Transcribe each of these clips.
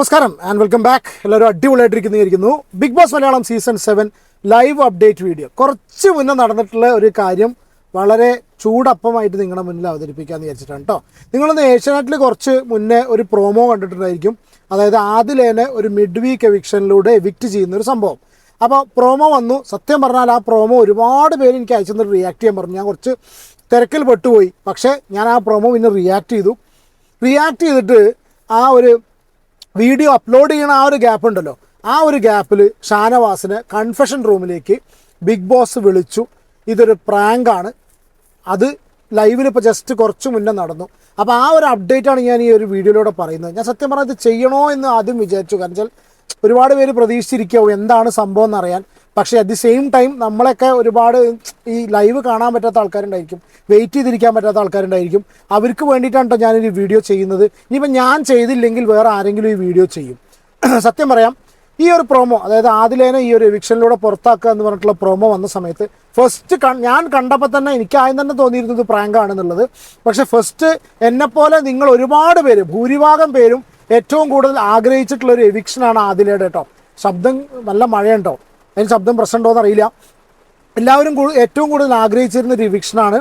നമസ്കാരം and welcome back എല്ലാവരും അടിപൊളിയായിട്ടിരിക്കുന്നു Bigg Boss Malayalam season seven live update video കുറച്ച് മുന്നേ നടന്നിട്ടുള്ള ഒരു കാര്യം വളരെ ചൂടപ്പമായിട്ട് നിങ്ങളുടെ മുന്നിൽ അവതരിപ്പിക്കാമെന്ന് വിചാരിച്ചിട്ടാണ് കേട്ടോ നിങ്ങളൊന്ന് ഏഷ്യാനെറ്റിൽ കുറച്ച് മുന്നേ ഒരു പ്രോമോ കണ്ടിട്ടുണ്ടായിരിക്കും. അതായത് ആദിലേനെ ഒരു മിഡ് വീക്ക് എവിക്ഷനിലൂടെ എവിക്റ്റ് ചെയ്യുന്ന ഒരു സംഭവം. അപ്പോൾ പ്രോമോ വന്നു. സത്യം പറഞ്ഞാൽ ആ പ്രോമോ ഒരുപാട് പേര് എനിക്ക് അയച്ചു തന്നിട്ട് റിയാക്ട് ചെയ്യാൻ പറഞ്ഞു. ഞാൻ കുറച്ച് തിരക്കിൽ പെട്ടുപോയി. പക്ഷേ ഞാൻ ആ പ്രോമോ പിന്നെ റിയാക്ട് ചെയ്തു. റിയാക്ട് ചെയ്തിട്ട് ആ ഒരു വീഡിയോ അപ്ലോഡ് ചെയ്യണ ആ ഒരു ഗ്യാപ്പ് ഉണ്ടല്ലോ. ആ ഒരു ഗ്യാപ്പിൽ ഷാനവാസിനെ കൺഫെഷൻ റൂമിലേക്ക് ബിഗ് ബോസ് വിളിച്ചു. ഇതൊരു പ്രാങ്കാണ് അത് ലൈവിൽ ഇപ്പോൾ ജസ്റ്റ് കുറച്ച് മുന്നേ നടന്നു. അപ്പോൾ ആ ഒരു അപ്ഡേറ്റ് ആണ് ഞാൻ ഈ ഒരു വീഡിയോയിലൂടെ പറയുന്നത്. ഞാൻ സത്യം പറഞ്ഞാൽ ഇത് ചെയ്യണോ എന്ന് ആദ്യം വിചാരിച്ചു. കാരണം വെച്ചാൽ ഒരുപാട് പേര് പ്രതീക്ഷിച്ചിരിക്കാവും എന്താണ് സംഭവം എന്നറിയാൻ. പക്ഷേ അറ്റ് ദി സെയിം ടൈം നമ്മളൊക്കെ ഒരുപാട് ഈ ലൈവ് കാണാൻ പറ്റാത്ത ആൾക്കാരുണ്ടായിരിക്കും. വെയിറ്റ് ചെയ്തിരിക്കാൻ പറ്റാത്ത ആൾക്കാരുണ്ടായിരിക്കും. അവർക്ക് വേണ്ടിയിട്ടാണ് കേട്ടോ ഞാനൊരു വീഡിയോ ചെയ്യുന്നത്. ഇനിയിപ്പോൾ ഞാൻ ചെയ്തില്ലെങ്കിൽ വേറെ ആരെങ്കിലും ഈ വീഡിയോ ചെയ്യും. സത്യം പറയാം ഈ ഒരു പ്രോമോ അതായത് ആദിലേനെ ഈ ഒരു എവിക്ഷനിലൂടെ പുറത്താക്കുക എന്ന് പറഞ്ഞിട്ടുള്ള പ്രോമോ വന്ന സമയത്ത് ഫസ്റ്റ് ഞാൻ കണ്ടപ്പോൾ തന്നെ എനിക്ക് ആദ്യം തന്നെ തോന്നിയിരുന്നത് പ്രാങ്ക് ആണെന്നുള്ളത്. പക്ഷേ ഫസ്റ്റ് എന്നെപ്പോലെ നിങ്ങൾ ഒരുപാട് പേര് ഭൂരിഭാഗം പേരും ഏറ്റവും കൂടുതൽ ആഗ്രഹിച്ചിട്ടുള്ള ഒരു എവിക്ഷനാണ് ആദിലയുടെ കേട്ടോ ശബ്ദം നല്ല മഴയുണ്ടോ? അതിന് ശബ്ദം എന്ന് അറിയില്ല എല്ലാവരും ഏറ്റവും കൂടുതൽ ആഗ്രഹിച്ചിരുന്ന ഒരു വിക്ഷനാണ്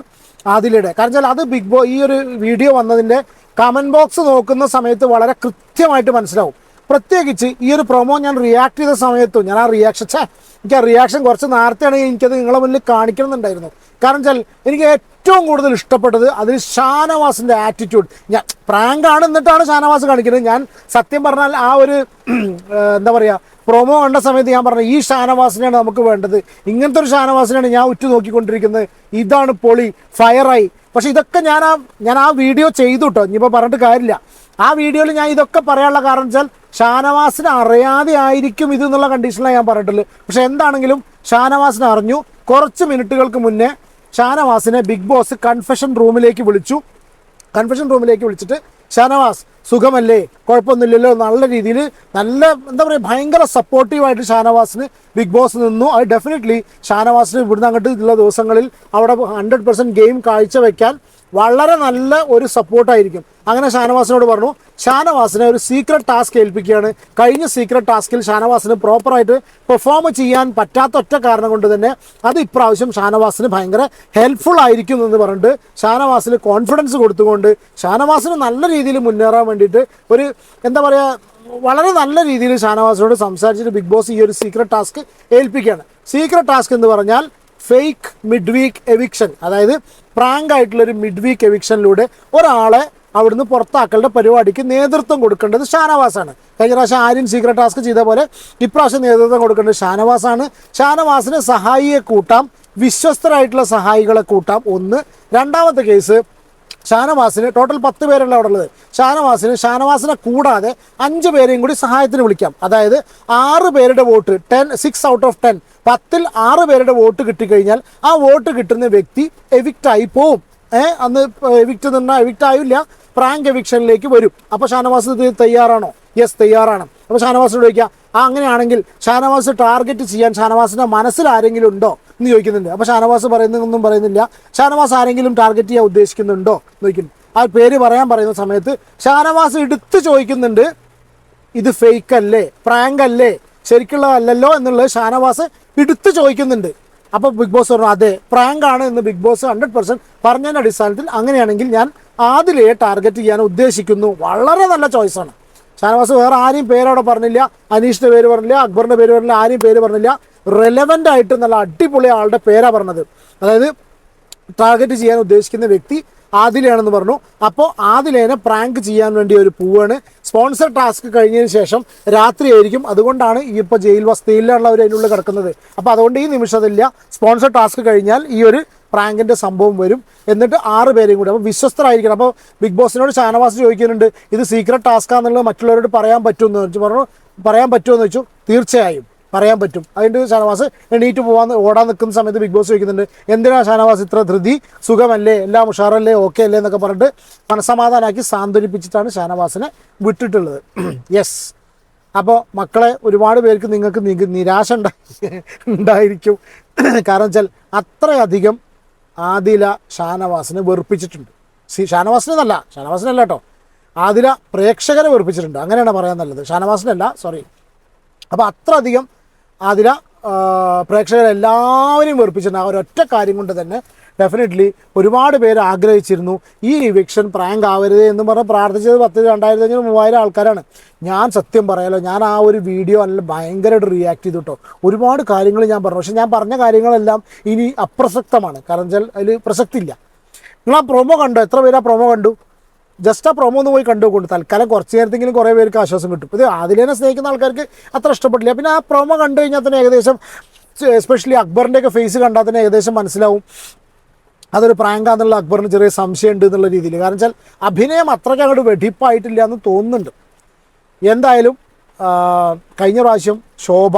ആദിലയുടെ. കാരണം വെച്ചാൽ അത് ബിഗ് ബോ ഈ ഒരു വീഡിയോ വന്നതിന്റെ കമന്റ് ബോക്സ് നോക്കുന്ന സമയത്ത് വളരെ കൃത്യമായിട്ട് മനസ്സിലാവും. പ്രത്യേകിച്ച് ഈ ഒരു പ്രൊമോ ഞാൻ റിയാക്ട് ചെയ്ത സമയത്തും ഞാൻ ആ റിയാക്ഷൻ ഛേ എനിക്ക് ആ റിയാക്ഷൻ കുറച്ച് നേരത്തെയാണെങ്കിൽ എനിക്കത് നിങ്ങളെ മുന്നിൽ കാണിക്കണമെന്നുണ്ടായിരുന്നു. കാരണം വെച്ചാൽ എനിക്ക് ഏറ്റവും കൂടുതൽ ഇഷ്ടപ്പെട്ടത് അതിൽ ഷാനവാസിന്റെ ആറ്റിറ്റ്യൂഡ് ഞാൻ പ്രാങ്കാണ് എന്നിട്ടാണ് ഷാനവാസ് കാണിക്കുന്നത്. ഞാൻ സത്യം പറഞ്ഞാൽ ആ ഒരു എന്താ പറയുക പ്രൊമോ കണ്ട സമയത്ത് ഞാൻ പറഞ്ഞു ഈ ഷാനവാസിനെയാണ് നമുക്ക് വേണ്ടത്. ഇങ്ങനത്തെ ഒരു ഷാനവാസിനെയാണ് ഞാൻ ഉറ്റു നോക്കിക്കൊണ്ടിരിക്കുന്നത് ഇതാണ് പൊളി ഫയറായി. പക്ഷെ ഇതൊക്കെ ഞാൻ ആ ഞാൻ ആ വീഡിയോ ചെയ്തു കേട്ടോ ഇനിയിപ്പോൾ പറഞ്ഞിട്ട് കാര്യമില്ല. ആ വീഡിയോയിൽ ഞാൻ ഇതൊക്കെ പറയാനുള്ള കാരണം വെച്ചാൽ ഷാനവാസിന് അറിയാതെ ആയിരിക്കും ഇത് എന്നുള്ള കണ്ടീഷനിലാണ് ഞാൻ പറഞ്ഞിട്ടുള്ളത്. പക്ഷെ എന്താണെങ്കിലും ഷാനവാസിനെ അറിഞ്ഞു. കുറച്ച് മിനിറ്റുകൾക്ക് മുന്നേ ഷാനവാസിനെ ബിഗ് ബോസ് കൺഫെഷൻ റൂമിലേക്ക് വിളിച്ചു. കൺഫെഷൻ റൂമിലേക്ക് വിളിച്ചിട്ട് ഷാനവാസ് സുഖമല്ലേ? കുഴപ്പമൊന്നുമില്ലല്ലോ? നല്ല രീതിയിൽ നല്ല എന്താ പറയുക ഭയങ്കര സപ്പോർട്ടീവായിട്ട് ഷാനവാസിന് ബിഗ് ബോസ് നിന്നു. അത് ഡെഫിനറ്റ്ലി ഷാനവാസിന് ഇവിടുന്ന് അങ്ങോട്ട് ഉള്ള ദിവസങ്ങളിൽ അവിടെ ഹൺഡ്രഡ് പെർസെന്റ് ഗെയിം കാഴ്ചവെക്കാൻ വളരെ നല്ല ഒരു സപ്പോർട്ടായിരിക്കും. അങ്ങനെ ഷാനവാസിനോട് പറഞ്ഞു ഷാനവാസിനെ ഒരു സീക്രട്ട് ടാസ്ക് ഏൽപ്പിക്കുകയാണ്. കഴിഞ്ഞ സീക്രട്ട് ടാസ്കിൽ ഷാനവാസിന് പ്രോപ്പറായിട്ട് പെർഫോം ചെയ്യാൻ പറ്റാത്ത ഒറ്റ കാരണം കൊണ്ട് തന്നെ അത് ഇപ്രാവശ്യം ഷാനവാസിന് ഭയങ്കര ഹെൽപ്ഫുൾ ആയിരിക്കും എന്ന് പറഞ്ഞിട്ട് ഷാനവാസിന് കോൺഫിഡൻസ് കൊടുത്തുകൊണ്ട് ഷാനവാസിന് നല്ല രീതിയിൽ മുന്നേറാൻ വേണ്ടിയിട്ട് ഒരു എന്താ പറയുക വളരെ നല്ല രീതിയിൽ ഷാനവാസിനോട് സംസാരിച്ചിട്ട് ബിഗ് ബോസ് ഈ ഒരു സീക്രട്ട് ടാസ്ക് ഏൽപ്പിക്കുകയാണ്. സീക്രട്ട് ടാസ്ക് എന്ന് പറഞ്ഞാൽ ഫേക്ക് മിഡ് വീക്ക് എവിക്ഷൻ അതായത് പ്രാങ്ക് ആയിട്ടുള്ള ഒരു മിഡ് വീക്ക് എവിക്ഷനിലൂടെ ഒരാളെ അവിടുന്ന് പുറത്താക്കളുടെ പരിപാടിക്ക് നേതൃത്വം കൊടുക്കേണ്ടത് ഷാനവാസാണ്. കഴിഞ്ഞ പ്രാവശ്യം ആര്യൻ സീക്രട്ട് ടാസ്ക് ചെയ്ത പോലെ ഇപ്രാവശ്യം നേതൃത്വം കൊടുക്കേണ്ടത് ഷാനവാസാണ്. ഷാനവാസിനെ സഹായിയെ കൂട്ടാം വിശ്വസ്തരായിട്ടുള്ള സഹായികളെ കൂട്ടാം. ഒന്ന് രണ്ടാമത്തെ കേസ് ഷാനവാസിന് ടോട്ടൽ പത്ത് പേരല്ല അവിടെ ഉള്ളത്? ഷാനവാസിന് ഷാനവാസിനെ കൂടാതെ അഞ്ച് പേരെയും കൂടി സഹായത്തിന് വിളിക്കാം. അതായത് ആറ് പേരുടെ vote ten six out of ten പത്തിൽ ആറ് പേരുടെ വോട്ട് കിട്ടിക്കഴിഞ്ഞാൽ ആ വോട്ട് കിട്ടുന്ന വ്യക്തി എവിക്റ്റായി പോവും. ഏഹ് അന്ന് എവിക്റ്റ് നിന്നാൽ എവിക്റ്റ് ആയില്ല പ്രാങ്ക് എവിക്ഷനിലേക്ക് വരും. അപ്പോൾ ഷാനവാസ് തയ്യാറാണോ? യെസ് തയ്യാറാണ്. അപ്പോൾ ഷാനവാസിനോട് ചോദിക്കുക ആ അങ്ങനെയാണെങ്കിൽ ഷാനവാസ് ടാർഗറ്റ് ചെയ്യാൻ ഷാനവാസിന്റെ മനസ്സിൽ ആരെങ്കിലും ഉണ്ടോ? എന്ന് ചോദിക്കുന്നുണ്ട്. അപ്പോൾ ഷാനവാസ് പറയുന്നതൊന്നും പറയുന്നില്ല. ഷാനവാസ് ആരെങ്കിലും ടാർഗറ്റ് ചെയ്യാൻ ഉദ്ദേശിക്കുന്നുണ്ടോ എന്ന് ചോദിക്കുന്നു. ആ പേര് പറയാൻ പറയുന്ന സമയത്ത് ഷാനവാസ് എടുത്ത് ചോദിക്കുന്നുണ്ട്. ഇത് ഫേക്ക് അല്ലേ? പ്രാങ്ക് അല്ലേ? ശരിക്കുള്ളതല്ലോ എന്നുള്ളത് ഷാനവാസ് എടുത്ത് ചോദിക്കുന്നുണ്ട്. അപ്പോൾ ബിഗ് ബോസ് പറഞ്ഞു അതെ പ്രാങ്ക് ആണ് എന്ന് ബിഗ് ബോസ് ഹൺഡ്രഡ് പെർസെന്റ് പറഞ്ഞതിന്റെ അടിസ്ഥാനത്തിൽ അങ്ങനെയാണെങ്കിൽ ഞാൻ ആദിലയെ ടാർഗറ്റ് ചെയ്യാൻ ഉദ്ദേശിക്കുന്നു. വളരെ നല്ല ചോയ്സാണ് ഷാനവാസ് വേറെ ആരെയും പേരവിടെ പറഞ്ഞില്ല. അനീഷിന്റെ പേര് പറഞ്ഞില്ല അക്ബറിന്റെ പേര് പറഞ്ഞില്ല ആരെയും പേര് പറഞ്ഞില്ല. റെലവന്റ് ആയിട്ട് നല്ല അടിപൊളി ആളുടെ പേരാ പറഞ്ഞത്. അതായത് ടാർഗറ്റ് ചെയ്യാൻ ഉദ്ദേശിക്കുന്ന വ്യക്തി ആദിലയാണെന്ന് പറഞ്ഞു. അപ്പോൾ ആദിലേനെ പ്രാങ്ക് ചെയ്യാൻ വേണ്ടി ഒരു പൂവാണ്. സ്പോൺസർ ടാസ്ക് കഴിഞ്ഞതിന് ശേഷം രാത്രിയായിരിക്കും. അതുകൊണ്ടാണ് ഈ ഇപ്പോൾ ജയിൽ വസതിയിലുള്ളവർ അതിനുള്ളിൽ കിടക്കുന്നത്. അപ്പോൾ അതുകൊണ്ട് ഈ നിമിഷത്തില്ല സ്പോൺസർ ടാസ്ക് കഴിഞ്ഞാൽ ഈ ഒരു പ്രാങ്കിന്റെ സംഭവം വരും. എന്നിട്ട് ആറ് പേരെയും കൂടി. അപ്പോൾ വിശ്വസ്തരായിരിക്കണം. അപ്പോൾ ബിഗ് ബോസിനോട് ഷാനവാസ് ചോദിക്കുന്നുണ്ട് ഇത് സീക്രട്ട് ടാസ്കാന്നുള്ളത് മറ്റുള്ളവരോട് പറയാൻ പറ്റുമെന്ന്? പറഞ്ഞു പറയാൻ പറ്റുമെന്ന് വെച്ചു തീർച്ചയായും. പറയാൻ പറ്റും. അതിന്റെ ഷാനവാസ് എണീറ്റ് പോകാൻ ഓടാൻ നിൽക്കുന്ന സമയത്ത് ബിഗ് ബോസ് ചോദിക്കുന്നുണ്ട് എന്തിനാണ് ഷാനവാസ് ഇത്ര ധൃതി? സുഖമല്ലേ? എല്ലാം ഉഷാറല്ലേ? ഓക്കെ അല്ലേ? എന്നൊക്കെ പറഞ്ഞിട്ട് മനസമാധാനാക്കി സാന്ത്വനിപ്പിച്ചിട്ടാണ് ഷാനവാസിനെ വിട്ടിട്ടുള്ളത്. യെസ് അപ്പോൾ മക്കളെ ഒരുപാട് പേർക്ക് നിങ്ങൾക്ക് നിങ്ങൾക്ക് നിരാശ ഉണ്ടായിരിക്കും. കാരണം വെച്ചാൽ അത്രയധികം ആദില ഷാനവാസിനെ വെറുപ്പിച്ചിട്ടുണ്ട്. സി ഷാനവാസിനെന്നല്ല ഷാനവാസിനല്ല കേട്ടോ. ആദില പ്രേക്ഷകരെ വെറുപ്പിച്ചിട്ടുണ്ട്. അങ്ങനെയാണ് പറയാൻ നല്ലത്. ഷാനവാസിനല്ല സോറി അപ്പോൾ അത്രയധികം അതില പ്രേക്ഷകരെല്ലാവരെയും വെറുപ്പിച്ചിരുന്ന ആ ഒരൊറ്റ കാര്യം കൊണ്ട് തന്നെ ഡെഫിനറ്റ്ലി ഒരുപാട് പേര് ആഗ്രഹിച്ചിരുന്നു ഈ ഇവിക്ഷൻ പ്രാങ്ക് ആവരുത് എന്ന് പറഞ്ഞ് പ്രാർത്ഥിച്ചത് പത്ത് രണ്ടായിരത്തി അഞ്ഞൂറ് മൂവായിരം ആൾക്കാരാണ്. ഞാൻ സത്യം പറയാലോ ഞാൻ ആ ഒരു വീഡിയോ അല്ല ഭയങ്കരമായിട്ട് റിയാക്ട് ചെയ്തു കേട്ടോ ഒരുപാട് കാര്യങ്ങൾ ഞാൻ പറഞ്ഞു പക്ഷെ ഞാൻ പറഞ്ഞ കാര്യങ്ങളെല്ലാം ഇനി അപ്രസക്തമാണ്. കാരണം വെച്ചാൽ അതിൽ പ്രസക്തിയില്ല. നിങ്ങൾ ആ പ്രൊമോ കണ്ടോ? എത്ര പേര് ആ പ്രൊമോ കണ്ടു? ജസ്റ്റ് ആ പ്രൊമോ ഒന്ന് പോയി കണ്ടുകൊണ്ട് തൽക്കാലം കുറച്ച് നേരത്തെങ്കിലും കുറേ പേർക്ക് ആശ്വാസം കിട്ടും. ഇത് അതിലേനെ സ്നേഹിക്കുന്ന ആൾക്കാർക്ക് അത്ര ഇഷ്ടപ്പെട്ടില്ല. പിന്നെ ആ പ്രൊമോ കണ്ടു കഴിഞ്ഞാൽ തന്നെ ഏകദേശം എസ്പെഷ്യലി അക്ബറിന്റെയൊക്കെ ഫേസ് കണ്ടാൽ തന്നെ ഏകദേശം മനസ്സിലാവും. അതൊരു പ്രാങ്കാന്നുള്ള അക്ബറിന് ചെറിയ സംശയം ഉണ്ട് എന്നുള്ള രീതിയിൽ. കാരണം വെച്ചാൽ അഭിനയം അത്രയ്ക്ക് അങ്ങോട്ട് വെടിപ്പായിട്ടില്ല എന്ന് തോന്നുന്നുണ്ട്. എന്തായാലും കഴിഞ്ഞ പ്രാവശ്യം ശോഭ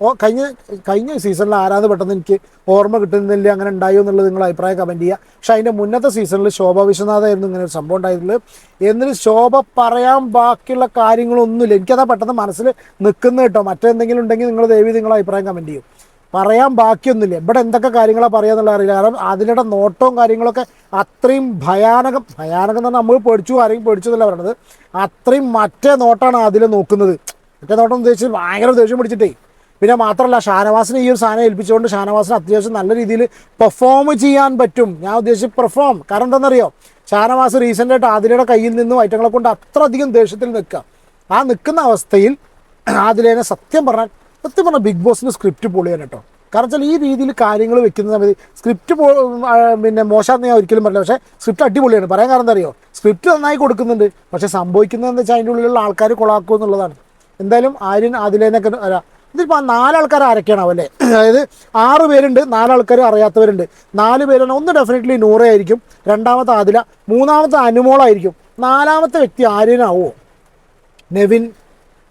ഓ കഴിഞ്ഞ കഴിഞ്ഞ സീസണിൽ ആരാന്ന് പെട്ടെന്ന് എനിക്ക് ഓർമ്മ കിട്ടുന്നില്ല അങ്ങനെ ഉണ്ടായോ എന്നുള്ളത് നിങ്ങൾ അഭിപ്രായം കമന്റ് ചെയ്യുക. പക്ഷേ അതിന്റെ മുന്നത്തെ സീസണിൽ ശോഭ വിശ്വനാഥായിരുന്നു ഇങ്ങനെ ഒരു സംഭവം ഉണ്ടായിട്ടുള്ളത് എന്നിട്ട് ശോഭ പറയാൻ ബാക്കിയുള്ള കാര്യങ്ങളൊന്നുമില്ല. എനിക്കതാ പെട്ടെന്ന് മനസ്സിൽ നിൽക്കുന്ന കേട്ടോ. മറ്റെന്തെങ്കിലും ഉണ്ടെങ്കിൽ നിങ്ങൾ ദേവി നിങ്ങളുടെ അഭിപ്രായം കമന്റ് ചെയ്യും. പറയാൻ ബാക്കിയൊന്നുമില്ല. ഇവിടെ എന്തൊക്കെ കാര്യങ്ങളാണ് പറയുക എന്നുള്ള അറിയില്ല. കാരണം അതിനിടെ നോട്ടവും കാര്യങ്ങളൊക്കെ അത്രയും ഭയാനകം ഭയാനകം എന്ന് പറഞ്ഞാൽ നമ്മൾ പേടിച്ചു ആരെങ്കിലും പേടിച്ചു എന്നല്ല പറയണത്. അത്രയും മറ്റേ നോട്ടാണ് അതിൽ നോക്കുന്നത്. മറ്റേ നോട്ടം ഉദ്ദേശിച്ച് ഭയങ്കര ദേഷ്യം പിടിച്ചിട്ടേ. പിന്നെ മാത്രമല്ല ഷാനവാസിനെ ഈ ഒരു സാധനം ഏൽപ്പിച്ചുകൊണ്ട് ഷാനവാസിന് അത്യാവശ്യം നല്ല രീതിയിൽ പെർഫോം ചെയ്യാൻ പറ്റും. ഞാൻ ഉദ്ദേശിച്ച് പെർഫോം കാരണം എന്താണെന്നറിയോ? ഷാനവാസ് റീസെന്റായിട്ട് ആദിലയുടെ കയ്യിൽ നിന്നും ഐറ്റങ്ങളെ കൊണ്ട് അത്രയധികം ദേഷ്യത്തിൽ നിൽക്കുക. ആ നിൽക്കുന്ന അവസ്ഥയിൽ ആദിലേനെ സത്യം പറഞ്ഞാൽ സത്യം പറഞ്ഞാൽ ബിഗ് ബോസിന് സ്ക്രിപ്റ്റ് പൊളിയാണ് കേട്ടോ. കാരണം വെച്ചാൽ ഈ രീതിയിൽ കാര്യങ്ങൾ വെക്കുന്ന സമയത്ത് സ്ക്രിപ്റ്റ് പിന്നെ മോശമാണെന്ന് ഞാൻ ഒരിക്കലും പറയില്ല പക്ഷേ സ്ക്രിപ്റ്റ് അടിപൊളിയാണ്. പറയാൻ കാരണം എന്താ അറിയോ സ്ക്രിപ്റ്റ് നന്നായി കൊടുക്കുന്നുണ്ട്. പക്ഷേ സംഭവിക്കുന്നതെന്ന് വെച്ചാൽ അതിന്റെ ഉള്ളിലുള്ള ആൾക്കാർ കൊളാക്കുമെന്നുള്ളതാണ് എന്തായാലും ആര്യൻ അതിലേനൊക്കെ ഇതിപ്പോൾ നാലാൾക്കാർ ആരൊക്കെയാണ് അവല്ലേ അതായത് ആറ് പേരുണ്ട് നാലാൾക്കാർ അറിയാത്തവരുണ്ട്. നാല് പേരാണ് ഒന്ന് ഡെഫിനറ്റ്ലി നൂറയായിരിക്കും രണ്ടാമത്തെ ആദില മൂന്നാമത്തെ അനുമോളായിരിക്കും നാലാമത്തെ വ്യക്തി ആര്യനാവോ? നെവിൻ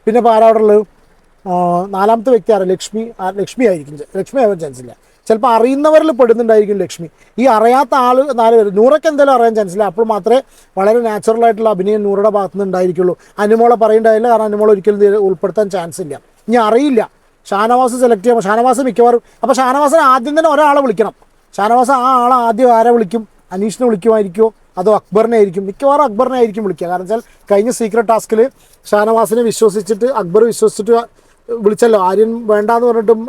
പിന്നെ ഇപ്പോൾ ആരാ അവിടെ ഉള്ളത്? നാലാമത്തെ വ്യക്തി ആരാ? ലക്ഷ്മി ലക്ഷ്മി ആയിരിക്കും. ലക്ഷ്മി ആവാൻ ചാൻസ് ഇല്ല. ചിലപ്പോൾ അറിയുന്നവരിൽ പെടുന്നുണ്ടായിരിക്കും ലക്ഷ്മി. ഈ അറിയാത്ത ആൾ നാല് പേര് നൂറൊക്കെ എന്തായാലും അറിയാൻ ചാൻസ് ഇല്ല. അപ്പോൾ മാത്രമേ വളരെ നാച്ചുറൽ ആയിട്ടുള്ള അഭിനയം നൂറുടെ ഭാഗത്തുനിന്ന് ഉണ്ടായിരിക്കുള്ളൂ. അനുമോളെ പറയേണ്ടതില്ല കാരണം അനുമോൾ ഒരിക്കലും ഉൾപ്പെടുത്താൻ ചാൻസ് ഇല്ല. ഇനി അറിയില്ല. ഷാനവാസ് സെലക്ട് ചെയ്യുമ്പോൾ ഷാനവാസ് മിക്കവാറും അപ്പോൾ ഷാനവാസിന് ആദ്യം തന്നെ ഒരാളെ വിളിക്കണം. ഷാനവാസ് ആ ആളെ ആദ്യം ആരെ വിളിക്കും? അനീഷിനെ വിളിക്കുമായിരിക്കുമോ അതോ അക്ബറിനെ ആയിരിക്കും? മിക്കവാറും അക്ബറിനെ ആയിരിക്കും വിളിക്കുക. കാരണം വെച്ചാൽ കഴിഞ്ഞ സീക്രട്ട് ടാസ്കിൽ ഷാനവാസിനെ വിശ്വസിച്ചിട്ട് അക്ബർ വിശ്വസിച്ചിട്ട് വിളിച്ചല്ലോ. ആര്യൻ വേണ്ടാന്ന് പറഞ്ഞിട്ടും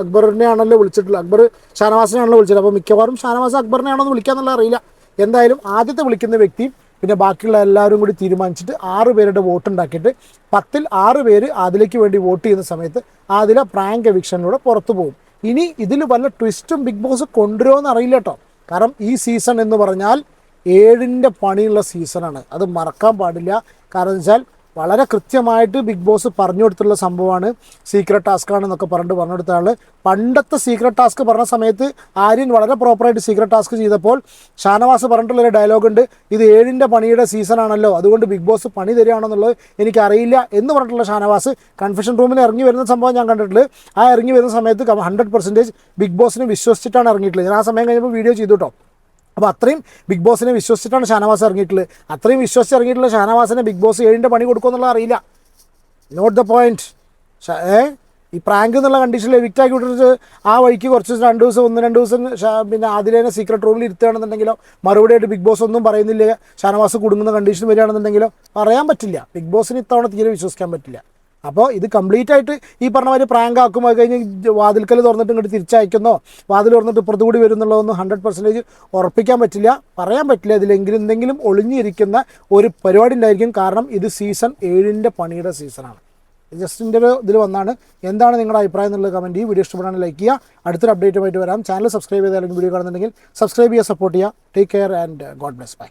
അക്ബറിനെ ആണല്ലോ വിളിച്ചിട്ടുള്ളത്. അക്ബർ ഷാനവാസിനെ ആണല്ലോ വിളിച്ചത്. അപ്പോൾ മിക്കവാറും ഷാനവാസ് അക്ബറിനെ ആണോ എന്ന് വിളിക്കാന്നുള്ള അറിയില്ല. എന്തായാലും ആദ്യത്തെ വിളിക്കുന്ന വ്യക്തി പിന്നെ ബാക്കിയുള്ള എല്ലാവരും കൂടി തീരുമാനിച്ചിട്ട് ആറ് പേരുടെ വോട്ട് ഉണ്ടാക്കിയിട്ട് പത്തിൽ ആറ് പേര് അതിലേക്ക് വേണ്ടി വോട്ട് ചെയ്യുന്ന സമയത്ത് അതിലെ പ്രാങ്ക് എവിക്ഷനിലൂടെ പുറത്തു പോകും. ഇനി ഇതിൽ വല്ല ട്വിസ്റ്റും ബിഗ് ബോസ് കൊണ്ടുവരുമോ അറിയില്ല കേട്ടോ. കാരണം ഈ സീസൺ എന്ന് പറഞ്ഞാൽ ഏഴിന്റെ പണിയുള്ള സീസണാണ്. അത് മറക്കാൻ പാടില്ല. കാരണം വെച്ചാൽ വളരെ കൃത്യമായിട്ട് ബിഗ് ബോസ് പറഞ്ഞു കൊടുത്തിട്ടുള്ള സംഭവമാണ് സീക്രട്ട് ടാസ്ക് ആണെന്നൊക്കെ പറഞ്ഞിട്ട് പറഞ്ഞു കൊടുത്ത ആൾ പണ്ടത്തെ സീക്രട്ട് ടാസ്ക് പറഞ്ഞ സമയത്ത് ആര്യൻ വളരെ പ്രോപ്പറായിട്ട് സീക്രട്ട് ടാസ്ക് ചെയ്തപ്പോൾ ഷാനവാസ് പറഞ്ഞിട്ടുള്ളൊരു ഡയലോഗ് ഉണ്ട്. ഇത് ഏഴിന്റെ പണിയുടെ സീസൺ ആണല്ലോ അതുകൊണ്ട് ബിഗ് ബോസ് പണി തരികയാണെന്നുള്ളത് എനിക്കറിയില്ല എന്ന് പറഞ്ഞിട്ടുള്ള ഷാനവാസ് കൺഫ്യൂഷൻ റൂമിൽ ഇറങ്ങി വരുന്ന സംഭവം ഞാൻ കണ്ടിട്ടുള്ളത് ആ ഇറങ്ങി വരുന്ന സമയത്ത് ഹൺഡ്രഡ് പെർസെന്റേജ് ബിഗ് ബോസിനെ വിശ്വസിച്ചിട്ടാണ് ഇറങ്ങിയിട്ടുള്ളത്. ഞാൻ ആ സമയം കഴിഞ്ഞപ്പോൾ വീഡിയോ ചെയ്തു കേട്ടോ അപ്പോൾ അത്രയും ബിഗ് ബോസിനെ വിശ്വസിച്ചിട്ടാണ് ഷാനവാസ് ഇറങ്ങിയിട്ടുള്ളത്. അത്രയും വിശ്വസിച്ച് ഇറങ്ങിയിട്ടുള്ള ഷാനവാസിനെ ബിഗ് ബോസ് ഏഴിന്റെ പണി കൊടുക്കുമെന്നുള്ള അറിയില്ല. നോട്ട് ദ പോയിന്റ് ഏ? ഈ പ്രാങ്ക് എന്നുള്ള കണ്ടീഷനിൽ എവിക്റ്റ് ആക്കി വിട്ടിട്ട് ആ വഴിക്ക് കുറച്ച് രണ്ട് ദിവസം ഒന്ന് രണ്ട് ദിവസം പിന്നെ പിന്നെ അതിലേനെ സീക്രട്ട് റൂമിൽ ഇരുത്തുകയാണെന്നുണ്ടെങ്കിലോ മറുപടിയായിട്ട് ബിഗ് ബോസ് ഒന്നും പറയുന്നില്ല. ഷാനവാസ് കുടുങ്ങുന്ന കണ്ടീഷൻ വരികയാണെന്നുണ്ടെങ്കിലോ പറയാൻ പറ്റില്ല. ബിഗ് ബോസിന് ഇത്തവണ തീരെ വിശ്വസിക്കാൻ പറ്റില്ല. അപ്പോൾ ഇത് കംപ്ലീറ്റ് ആയിട്ട് ഈ പറഞ്ഞ മാതിരി പ്രാങ്ക് ആക്കും അത് കഴിഞ്ഞ് വാതിൽക്കൽ തുറന്നിട്ട് ഇങ്ങോട്ട് തിരിച്ചയക്കുന്നോ വാതിൽ തുറന്നിട്ട് ഇപ്പുറത്ത് കൂടി വരുന്നുള്ളതൊന്നും ഹൺഡ്രഡ് പെർസെന്റേജ് ഉറപ്പിക്കാൻ പറ്റില്ല. പറയാൻ പറ്റില്ല ഇതിലെങ്കിലും എന്തെങ്കിലും ഒളിഞ്ഞിരിക്കുന്ന ഒരു പരിപാടി ഉണ്ടായിരിക്കും. കാരണം ഇത് സീസൺ ഏഴിന്റെ പണിയുടെ സീസണാണ് ജസ്റ്റിന്റെ ഒരു ഇതിൽ വന്നാണ്. എന്താണ് നിങ്ങളുടെ അഭിപ്രായം എന്നുള്ള കമന്റ് ചെയ്യും വീഡിയോ ഇഷ്ടപ്പെടാൻ ലൈക്ക് ചെയ്യുക. അടുത്തൊരു അപ്ഡേറ്റുമായിട്ട് വരാം. ചാനൽ സബ്സ്ക്രൈബ് ചെയ്താലും വീഡിയോ കാണുന്നുണ്ടെങ്കിൽ സബ്സ്ക്രൈബ് ചെയ്യുക സപ്പോർട്ട് ചെയ്യുക. Take care and God bless bye